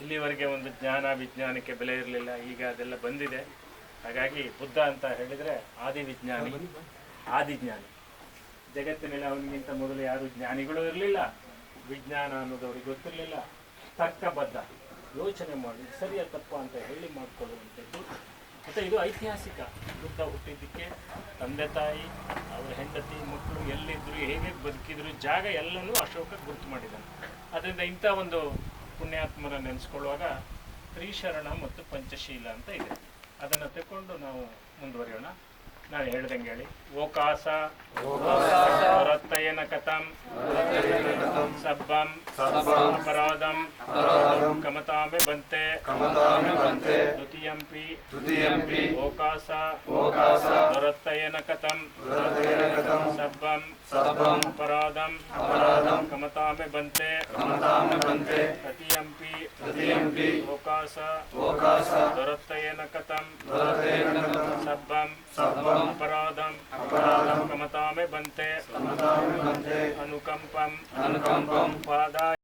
ಇಲ್ಲಿವರೆಗೆ ಒಂದು ಜ್ಞಾನ ವಿಜ್ಞಾನಕ್ಕೆ ಬೆಲೆ ಇರಲಿಲ್ಲ, ಈಗ ಅದೆಲ್ಲ ಬಂದಿದೆ. ಹಾಗಾಗಿ ಬುದ್ಧ ಅಂತ ಹೇಳಿದರೆ ಆದಿ ವಿಜ್ಞಾನಿ ಆದಿಜ್ಞಾನಿ. ಜಗತ್ತಿನಲ್ಲಿ ಅವನಿಗಿಂತ ಮೊದಲು ಯಾರು ಜ್ಞಾನಿಗಳು ಇರಲಿಲ್ಲ. ವಿಜ್ಞಾನ ಅನ್ನೋದು ಅವ್ರಿಗೆ ಗೊತ್ತಿರಲಿಲ್ಲ ತರ್ಕಬದ್ಧ ಯೋಚನೆ ಮಾಡಿ, ಸರಿಯ ತಪ್ಪ ಅಂತ ಹೇಳಿ ಮಾಡಿಕೊಳ್ಳುವಂಥದ್ದು. ಮತ್ತು ಇದು ಐತಿಹಾಸಿಕ. ಬುದ್ಧ ಹುಟ್ಟಿದ್ದಕ್ಕೆ ತಂದೆ ತಾಯಿ, ಅವರ ಹೆಂಡತಿ, ಮಕ್ಕಳು ಎಲ್ಲಿದ್ದರು ಹೇಗೆ ಬದುಕಿದ್ರು, ಜಾಗ ಎಲ್ಲನೂ ಅಶೋಕ ಗುರುತು ಮಾಡಿದ್ದಾನೆ. ಅದರಿಂದ ಇಂಥ ಒಂದು ಪುಣ್ಯಾತ್ಮರ ನೆನೆಸ್ಕೊಳ್ಳುವಾಗ ತ್ರಿಶರಣ ಮತ್ತು ಪಂಚಶೀಲ ಅಂತ ಇದೆ. ಅದನ್ನು ತಗೊಂಡು ನಾವು ಮುಂದುವರಿಯೋಣ. ನಾನು ಹೇಳ್ದಂಗೆ ಹೇಳಿ. ಓಕಾಸ. न कथम सब्बम अपराधम कमता में बनते द्वितीयमपि द्वितीयमपि ओकास दुरत्तयेन कथम सब्बम अपराधम कमता में बनते तृतीयमपि ओकास दुरत्तयेन कथम बनते। अनुकंपम। अनुकंपम।